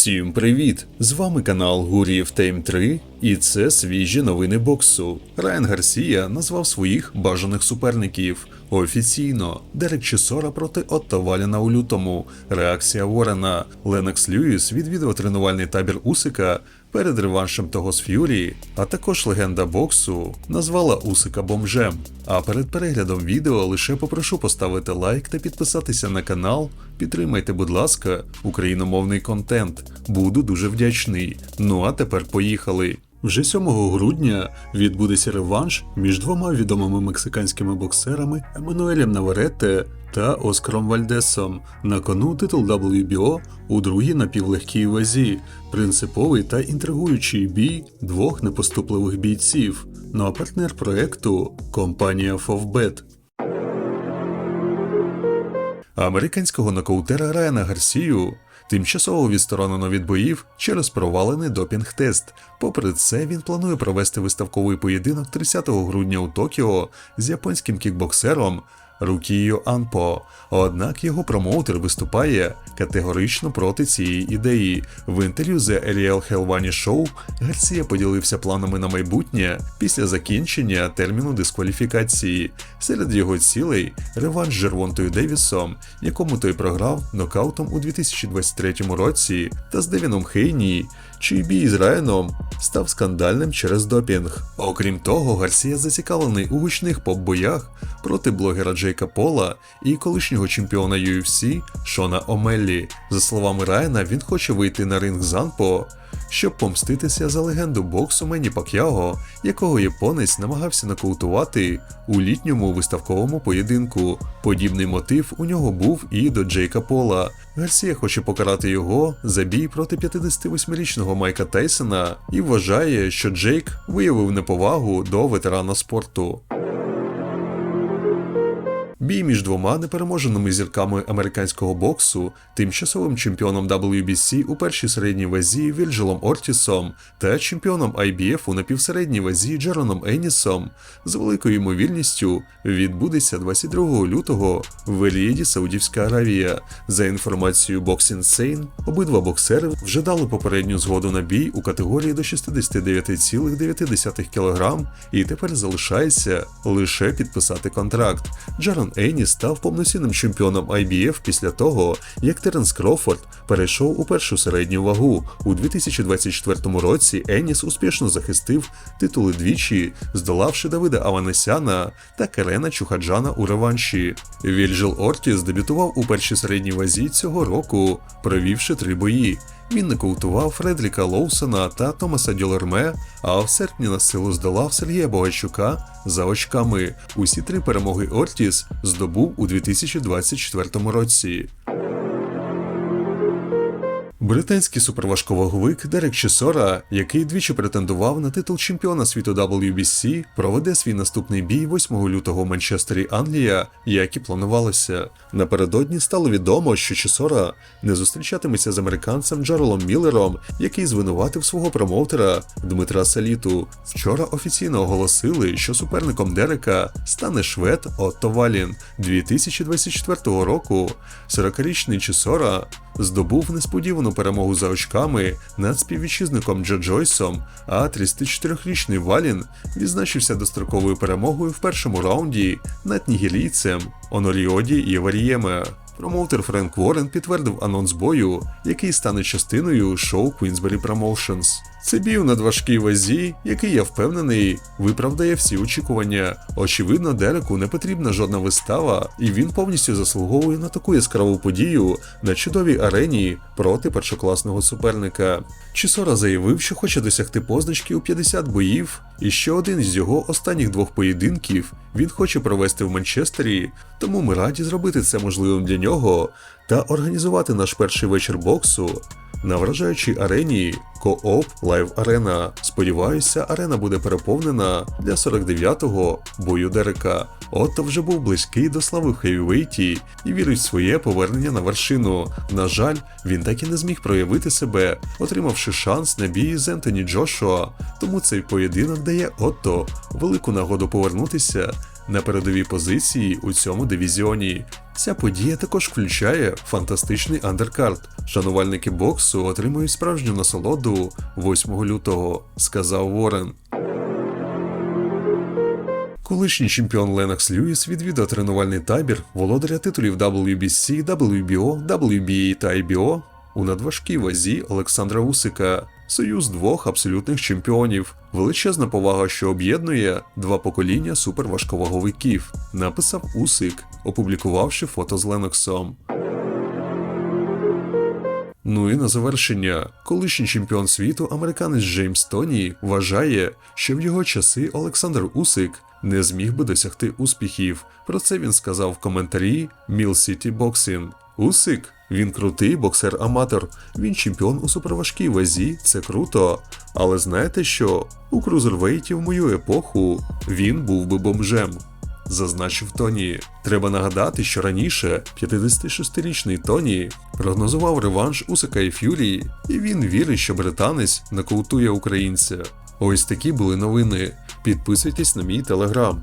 Всім привіт! З вами канал Гуріїв Тейм 3, і це свіжі новини боксу. Райан Гарсія назвав своїх бажаних суперників. Офіційно Дерек Чесора проти Отто Валіна у лютому. Реакція Ворена. Ленекс Льюіс відвідав тренувальний табір Усика перед реваншем того з Ф'юрі, а також легенда боксу назвала Усика бомжем. А перед переглядом відео лише попрошу поставити лайк та підписатися на канал. Підтримайте, будь ласка, україномовний контент. Буду дуже вдячний. Ну а тепер поїхали. Вже 7 грудня відбудеться реванш між двома відомими мексиканськими боксерами Еммануелем Наваретте та Оскаром Вальдесом. На кону титул WBO у другій напівлегкій вазі, принциповий та інтригуючий бій двох непоступливих бійців. Ну а партнер проекту компанія Фовбет. Американського нокаутера Райана Гарсію тимчасово відсторонено від боїв через провалений допінг-тест. Попри це, він планує провести виставковий поєдинок 30 грудня у Токіо з японським кікбоксером Рукіо Анпо. Однак його промоутер виступає категорично проти цієї ідеї. В інтерв'ю The Ariel Helvani Show Гарсія поділився планами на майбутнє після закінчення терміну дискваліфікації. Серед його цілей реванш з Жервонтою Девісом, якому той програв нокаутом у 2023 році, та з Девіном Хейні, чий бій з Райаном став скандальним через допінг. Окрім того, Гарсія зацікавлений у гучних поп-боях проти блогера Джейка Пола і колишнього чемпіона UFC Шона Омеллі. За словами Райана, він хоче вийти на ринг з Анпо, щоб помститися за легенду боксу Мені Пак'яго, якого японець намагався нокаутувати у літньому виставковому поєдинку. Подібний мотив у нього був і до Джейка Пола. Гарсія хоче покарати його за бій проти 58-річного Майка Тейсона і вважає, що Джейк виявив неповагу до ветерана спорту. Бій між двома непереможеними зірками американського боксу, тимчасовим чемпіоном WBC у першій середній вазі Вільджелом Ортісом та чемпіоном IBF у напівсередній вазі Джероном Енісом з великою ймовірністю відбудеться 22 лютого в Елієді, Саудівська Аравія. За інформацією Box Insane, обидва боксери вже дали попередню згоду на бій у категорії до 69,9 кг і тепер залишається лише підписати контракт. Джерон Еніс став повноцінним чемпіоном IBF після того, як Теренс Крофорд перейшов у першу середню вагу. У 2024 році Еніс успішно захистив титули двічі, здолавши Давида Аванесяна та Керена Чухаджана у реванші. Вільджел Ортіс дебютував у першій середній вазі цього року, провівши три бої. Він нокаутував Фредріка Лоусона та Томаса Дюлерме, а в серпні на силу здолав Сергія Богачука за очками. Усі три перемоги Ортіс здобув у 2024 році. Британський суперважковаговик Дерек Чесора, який двічі претендував на титул чемпіона світу WBC, проведе свій наступний бій 8 лютого в Манчестері, Англія, як і планувалося. Напередодні стало відомо, що Чесора не зустрічатиметься з американцем Джарелом Міллером, який звинуватив свого промоутера Дмитра Саліту. Вчора офіційно оголосили, що суперником Дерека стане швед Отто Валін 2024 року. 40-річний Чесора здобув несподівану перемогу за очками над співвітчизником Джо Джойсом, а 34-річний Валін відзначився достроковою перемогою в першому раунді над нігілійцем Оноріоді Єварієме. Промоутер Френк Ворен підтвердив анонс бою, який стане частиною шоу Queensberry Promotions. Це бій у надважкій вазі, який я впевнений, виправдає всі очікування. Очевидно, Дереку не потрібна жодна вистава, і він повністю заслуговує на таку яскраву подію на чудовій арені проти першокласного суперника. Чісора заявив, що хоче досягти позначки у 50 боїв, і ще один з його останніх двох поєдинків. Він хоче провести в Манчестері, тому ми раді зробити це можливим для нього та організувати наш перший вечір боксу на вражаючій арені Коop Live Arena. Сподіваюся, арена буде переповнена для 49-го бою Дерека. Отто вже був близький до слави в хевівейті і вірить в своє повернення на вершину. На жаль, він так і не зміг проявити себе, отримавши шанс на бій з Ентоні Джошуа. Тому цей поєдинок дає Отто велику нагоду повернутися на передові позиції у цьому дивізіоні. Ця подія також включає фантастичний андеркарт. Шанувальники боксу отримують справжню насолоду 8 лютого, сказав Ворен. Колишній чемпіон Ленокс Льюіс відвідав тренувальний табір володаря титулів WBC, WBO, WBA та IBO у надважкій вазі Олександра Усика. Союз двох абсолютних чемпіонів. Величезна повага, що об'єднує два покоління суперважковаговиків, написав Усик, опублікувавши фото з Леноксом. Ну і на завершення, колишній чемпіон світу американець Джеймс Тоні вважає, що в його часи Олександр Усик не зміг би досягти успіхів. Про це він сказав в коментарі Mill City Boxing. Усик, він крутий боксер-аматор, він чемпіон у суперважкій вазі, це круто. Але знаєте що? У крузервейті в мою епоху він був би бомжем зазначив Тоні. Треба нагадати, що раніше 56-річний Тоні прогнозував реванш Усика і Ф'юрі, і він вірить, що британець нокаутує українця. Ось такі були новини. Підписуйтесь на мій телеграм.